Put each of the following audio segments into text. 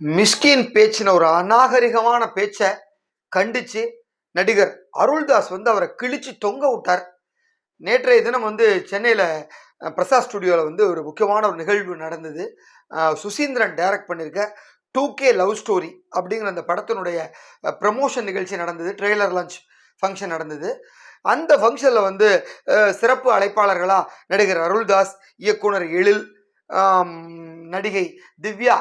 மிஸ்கின் பேச்சின ஒரு அநாகரிகமான பேச்சை கண்டிச்சு நடிகர் அருள்தாஸ் வந்து அவரை கிழிச்சு தொங்க விட்டார். நேற்றைய தினம் வந்து சென்னையில் பிரசாத் ஸ்டுடியோவில் வந்து ஒரு முக்கியமான ஒரு நிகழ்வு நடந்தது. சுசீந்திரன் டைரக்ட் பண்ணியிருக்க டூ கே லவ் ஸ்டோரி அப்படிங்கிற அந்த படத்தினுடைய ப்ரமோஷன் நிகழ்ச்சி நடந்தது ட்ரெய்லர் லான்ச் ஃபங்க்ஷன் நடந்தது. அந்த ஃபங்க்ஷனில் வந்து சிறப்பு அழைப்பாளர்களாக நடிகர் அருள்தாஸ் இயக்குனர் எழில் நடிகை திவ்யா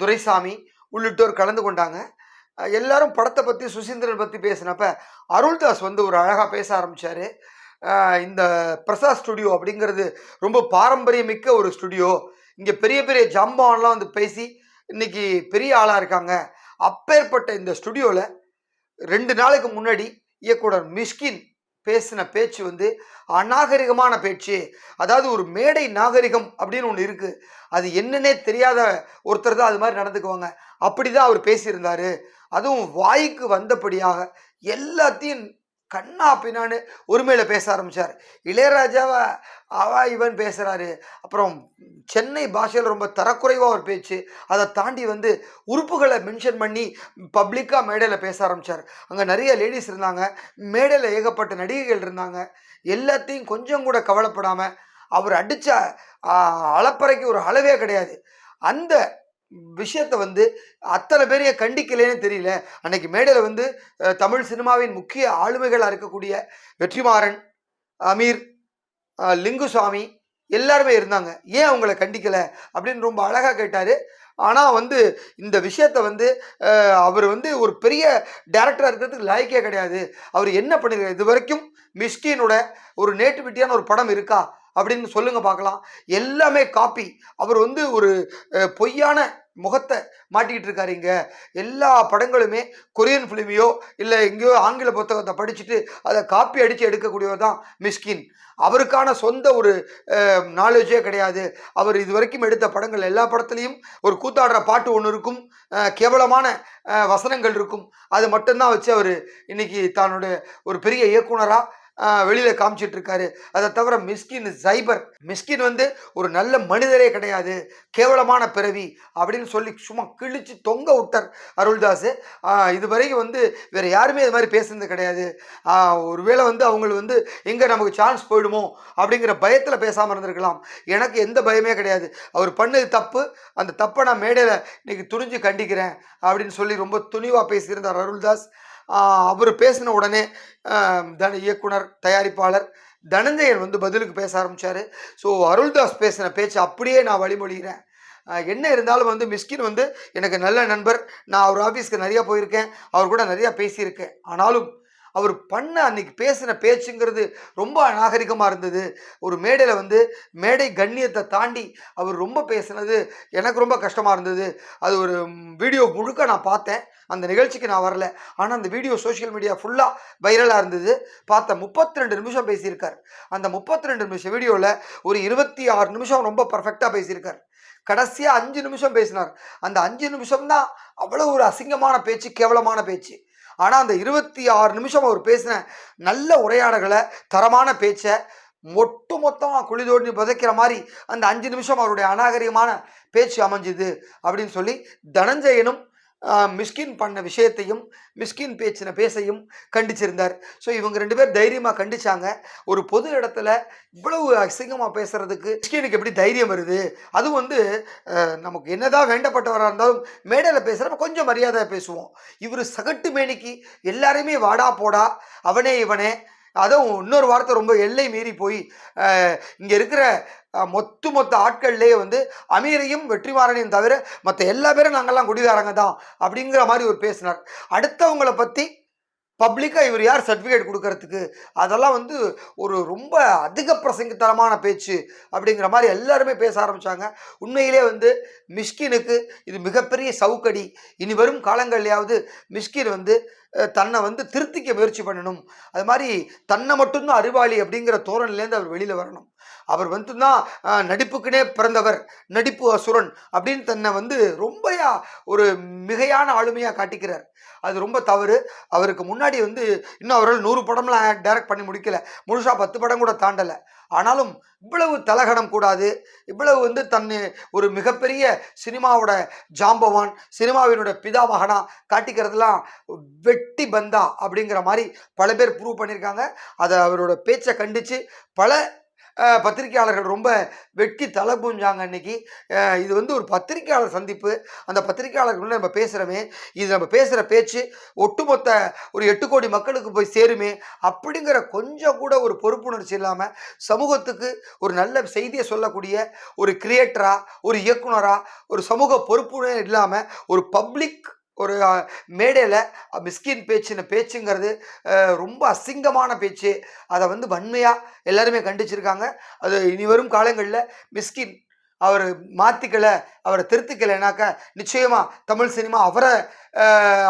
துரைசாமி உள்ளிட்டோர் கலந்து கொண்டாங்க. எல்லாரும் படத்தை பற்றி சுசீந்திரன் பற்றி பேசினப்ப அருள்தாஸ் வந்து ஒரு அழகாக பேச ஆரம்பித்தார் இந்த பிரசாத் ஸ்டுடியோ அப்படிங்கிறது ரொம்ப பாரம்பரியமிக்க ஒரு ஸ்டுடியோ. இங்கே பெரிய பெரிய ஜாம்பவான்லாம் வந்து பேசி இன்னைக்கு பெரிய ஆளாக இருக்காங்க. அப்பேற்பட்ட இந்த ஸ்டுடியோவில் ரெண்டு நாளுக்கு முன்னாடி இயக்குனர் மிஷ்கின் பேசின பேச்சு வந்து அநாகரிகமான பேச்சு. அதாவது ஒரு மேடை நாகரிகம் அப்படின்னு ஒன்று இருக்குது அது என்னன்னே தெரியாத ஒருத்தர் தான் அது மாதிரி நடந்துக்குவாங்க. அப்படி தான் அவர் பேசியிருந்தார். அதுவும் வாய்க்கு வந்தபடியாக எல்லாத்தையும் கண்ணா பின்னான்னு உரிமையில் பேச ஆரம்பிச்சார். இளையராஜாவை அவா இவன் பேசுகிறாரு அப்புறம் சென்னை பாஷையில் ரொம்ப தரக்குறைவாக ஒரு பேச்சு. அதை தாண்டி வந்து உறுப்புகளை மென்ஷன் பண்ணி பப்ளிக்காக மேடையில் பேச ஆரம்பித்தார் அங்கே நிறைய லேடிஸ் இருந்தாங்க. மேடையில் ஏகப்பட்ட நடிகைகள் இருந்தாங்க. எல்லாத்தையும் கொஞ்சம் கூட கவலைப்படாமல் அவர் அடித்த அளப்பறைக்கு ஒரு அளவே கிடையாது. அந்த விஷயத்தை வந்து அத்தனை பேரையும் கண்டிக்கலேன்னு தெரியல. அன்னைக்கு மேடையில் வந்து தமிழ் சினிமாவின் முக்கிய ஆளுமைகளாக இருக்கக்கூடிய வெற்றிமாறன் அமீர் அஹ், லிங்குசாமி எல்லாருமே இருந்தாங்க. ஏன் அவங்கள கண்டிக்கலை அப்படின்னு ரொம்ப அழகாக கேட்டார். ஆனால் வந்து இந்த விஷயத்தை வந்து அவர் வந்து ஒரு பெரிய டேரக்டராக இருக்கிறதுக்கு லாய்க்கே கிடையாது. அவர் என்ன பண்ணிருக்காரு? இது வரைக்கும் மிஸ்கினோட ஒரு நேட்டிவிட்டியான ஒரு படம் இருக்கா? அப்படின்னு சொல்லுங்க பார்க்கலாம். எல்லாமே காப்பி அவர் வந்து ஒரு பொய்யான முகத்தை மாட்டிக்கிட்டு இருக்காரு இங்கே. எல்லா படங்களுமே கொரியன் ஃபிலிமையோ இல்லை எங்கேயோ ஆங்கில புத்தகத்தை படிச்சுட்டு அதை காப்பி அடித்து எடுக்கக்கூடியவர் தான் மிஸ்கின் அவருக்கான சொந்த ஒரு நாலேஜே கிடையாது. அவர் இது வரைக்கும் எடுத்த படங்கள் எல்லா படத்துலையும் ஒரு கூத்தாடுற பாட்டு ஒன்று இருக்கும். கேவலமான வசனங்கள் இருக்கும். அது மட்டும்தான் வச்சு அவர் இன்னைக்கு தன்னுடைய ஒரு பெரிய இயக்குனராக வெளியில் காமிச்சிட்டு இருக்காரு அதை தவிர மிஸ்கின் சைபர் மிஸ்கின் வந்து ஒரு நல்ல மனிதரே கிடையாது. கேவலமான பிறவி அப்படின்னு சொல்லி சும்மா கிழிச்சு தொங்க விட்டார் அருள்தாஸ் இதுவரைக்கும் இது வரைக்கும் வந்து வேறு யாருமே இது மாதிரி பேசுனது கிடையாது. ஒருவேளை வந்து அவங்களுக்கு வந்து எங்கே நமக்கு சான்ஸ் போயிடுமோ அப்படிங்கிற பயத்தில் பேசாமல் இருந்திருக்கலாம். எனக்கு எந்த பயமே கிடையாது. அவர் பண்ணது தப்பு. அந்த தப்பை நான் மேடையில் இன்னைக்கு துணிஞ்சு கண்டிக்கிறேன் அப்படின்னு சொல்லி ரொம்ப துணிவாக பேசியிருந்தார் அருள்தாஸ். அவர் பேசின உடனே தன இயக்குனர் தயாரிப்பாளர் தனஞ்சயன் வந்து பதிலுக்கு பேச ஆரம்பித்தார் ஸோ அருள்தாஸ் பேசின பேச்சு அப்படியே நான் வழிமொழிகிறேன். என்ன இருந்தாலும் வந்து மிஸ்கின் வந்து எனக்கு நல்ல நண்பர். நான் அவர் ஆஃபீஸ்க்கு நிறையா போயிருக்கேன். அவர் கூட நிறையா பேசியிருக்கேன். ஆனாலும் அவர் பண்ண அன்னைக்கு பேசின பேச்சுங்கிறது ரொம்ப அநாகரிகமாக இருந்தது. ஒரு மேடையில் வந்து மேடை கண்ணியத்தை தாண்டி அவர் ரொம்ப பேசினது எனக்கு ரொம்ப கஷ்டமாக இருந்தது. அது ஒரு வீடியோ முழுக்க நான் பார்த்தேன். அந்த நிகழ்ச்சிக்கு நான் வரல. ஆனால் அந்த வீடியோ சோஷியல் மீடியா ஃபுல்லாக வைரலாக இருந்தது. பார்த்த முப்பத்தி ரெண்டு நிமிஷம் பேசியிருக்கார். அந்த முப்பத்தி ரெண்டு நிமிஷம் வீடியோவில் ஒரு இருபத்தி ஆறு நிமிஷம் ரொம்ப பர்ஃபெக்டாக பேசியிருக்கார். கடைசியாக அஞ்சு நிமிஷம் பேசினார். அந்த அஞ்சு நிமிஷம் தான் அவ்வளோ ஒரு அசிங்கமான பேச்சு கேவலமான பேச்சு. ஆனால் அந்த இருபத்தி ஆறு நிமிஷம் அவர் பேசின நல்ல உரையாடல்களை தரமான பேச்சை ஒட்டு மொத்தமாக குளிதோடி புதைக்கிற மாதிரி அந்த அஞ்சு நிமிஷம் அவருடைய அநாகரிகமான பேச்சு அமைஞ்சுது அப்படின்னு சொல்லி தனஞ்சயனும் மிஸ்கின் பண்ண விஷயத்தையும் மிஸ்கின் பேச்சின பேசையும் கண்டிச்சிருந்தார். ஸோ இவங்க ரெண்டு பேர் தைரியமாக கண்டிச்சாங்க. ஒரு பொது இடத்துல இவ்வளவு அசிங்கமாக பேசுறதுக்கு மிஸ்கினுக்கு எப்படி தைரியம் வருது? அதுவும் வந்து நமக்கு என்னதான் வேண்டப்பட்டவராக இருந்தாலும் மேடையில் பேசுகிறப்ப கொஞ்சம் மரியாதையாக பேசுவோம். இவர் சகட்டு மேனிக்கு எல்லாரையுமே வாடா போடா அவனே இவனே அதுவும் இன்னொரு வார்த்தை ரொம்ப எல்லை மீறி போய் இங்கே இருக்கிற மொத்த மொத்த ஆட்கள்லேயே வந்து அமீரையும் வெற்றிமாறனையும் தவிர மற்ற எல்லா பேரும் நாங்கள்லாம் குடிகாரங்க தான் அப்படிங்கிற மாதிரி ஒரு பேசினார். அடுத்தவங்களை பற்றி பப்ளிக்காக இவர் யார் சர்டிஃபிகேட் கொடுக்கறதுக்கு? அதெல்லாம் வந்து ஒரு ரொம்ப அதிக பிரசங்கத்தனமான பேச்சு அப்படிங்கிற மாதிரி எல்லாருமே பேச ஆரம்பித்தாங்க உண்மையிலே வந்து மிஷ்கினுக்கு இது மிகப்பெரிய சவுக்கடி. இனி வரும் காலங்கள்லையாவது மிஷ்கின் வந்து தன்னை வந்து திருத்திக்க முயற்சி பண்ணணும். அது மாதிரி தன்னை மட்டும்தான் அறிவாளி அப்படிங்கிற தோரணிலேருந்து அவர் வெளியில் வரணும். அவர் வந்து தான் நடிப்புக்குனே பிறந்தவர் நடிப்பு அசுரன் அப்படின்னு தன்னை வந்து ரொம்பயா ஒரு மிகையான ஆளுமையாக காட்டிக்கிறார். அது ரொம்ப தவறு. அவருக்கு முன்னாடி வந்து இன்னும் அவரால் நூறு படம்லாம் டைரக்ட் பண்ணி முடிக்கல. முழுசாக பத்து படம் கூட தாண்டலை. ஆனாலும் இவ்வளவு தலகணம் கூடாது. இவ்வளவு வந்து தன்னை ஒரு மிகப்பெரிய சினிமாவோட ஜாம்பவான் சினிமாவினோட பிதாமகனா காட்டிக்கிறதுலாம் வெட்டி பந்தா அப்படிங்கிற மாதிரி பல பேர் ப்ரூவ் பண்ணியிருக்காங்க. அதை அவரோட பேச்சை கண்டித்து பல பத்திரிகையாளர்கள் பத்திரிக்கையாளர்கள் ரொம்ப வெட்டி தலை பூஞ்சாங்க அன்னைக்கு இது வந்து ஒரு பத்திரிக்கையாளர் சந்திப்பு. அந்த பத்திரிகையாளர்கள் நம்ம பேசுகிறோமே இது நம்ம பேசுகிற பேச்சு ஒட்டுமொத்த ஒரு எட்டு கோடி மக்களுக்கு போய் சேருமே அப்படிங்கிற கொஞ்சம் கூட ஒரு பொறுப்புணர்ச்சி இல்லாமல் சமூகத்துக்கு ஒரு நல்ல செய்தியை சொல்லக்கூடிய ஒரு கிரியேட்டராக ஒரு இயக்குனராக ஒரு சமூக பொறுப்புணர் இல்லாமல் ஒரு பப்ளிக் ஒரு மேடையில் மிஸ்கின் பேச்சுன பேச்சுங்கிறது ரொம்ப அசிங்கமான பேச்சு. அதை வந்து வன்மையாக எல்லாருமே கண்டிச்சிருக்காங்க. அது இனி வரும் காலங்களில் மிஸ்கின் அவர் மாற்றிக்கலை அவரை திருத்திக்கலைனாக்கா நிச்சயமாக தமிழ் சினிமா அவரை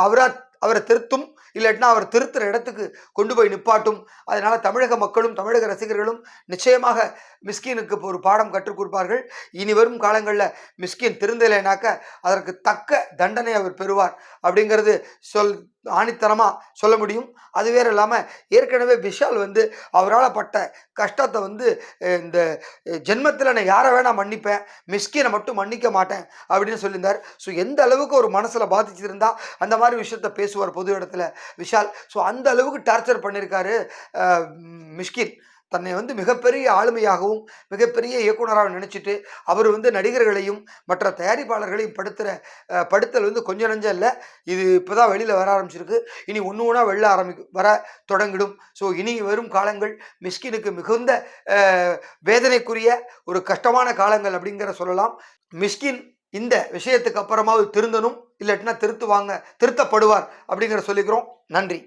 அவரா அவரை திருத்தும் இல்லாட்டினா அவர் திருத்துற இடத்துக்கு கொண்டு போய் நிப்பாட்டும். அதனால தமிழக மக்களும் தமிழக ரசிகர்களும் நிச்சயமாக மிஸ்கினுக்கு இப்போ ஒரு பாடம் கற்றுக் கொடுப்பார்கள். இனி வரும் காலங்களில் மிஸ்கின் திருந்தலைனாக்க அதற்கு தக்க தண்டனை அவர் பெறுவார். அப்படிங்கிறது சொல் ஆணித்தனமாக சொல்ல முடியும். அது வேற இல்லாமல் ஏற்கனவே விஷால் வந்து அவரால் பட்ட கஷ்டத்தை வந்து இந்த ஜென்மத்தில் நான் யாரை வேணால் மன்னிப்பேன் மிஸ்கினை மட்டும் மன்னிக்க மாட்டேன் அப்படின்னு சொல்லியிருந்தார். ஸோ எந்த அளவுக்கு ஒரு மனசில் பாதிச்சிருந்தா அந்த மாதிரி விஷயத்த பேசுவார் பொது இடத்துல விஷால். ஸோ அந்த அளவுக்கு டார்ச்சர் பண்ணியிருக்காரு மிஷ்கின் தன்னை வந்து மிகப்பெரிய ஆளுமையாகவும் மிகப்பெரிய இயக்குனராக நினச்சிட்டு அவர் வந்து நடிகர்களையும் மற்ற தயாரிப்பாளர்களையும் படுத்துகிற படுத்தல் வந்து கொஞ்சம் நஞ்சம் இல்லை. இது இப்போ தான் வெளியில் வர ஆரம்பிச்சிருக்கு. இனி ஒன்று ஒன்றா வெளில ஆரம்பிக்கும் வர தொடங்கிடும். ஸோ இனி வரும் காலங்கள் மிஷ்கினுக்கு மிகுந்த வேதனைக்குரிய ஒரு கஷ்டமான காலங்கள் அப்படிங்கிற சொல்லலாம். மிஸ்கின் இந்த விஷயத்துக்கு அப்புறமாவது திருந்தணும். இல்லாட்டினா திருத்துவாங்க திருத்தப்படுவார் அப்படிங்கிற சொல்லிக்கிறோம். நன்றி.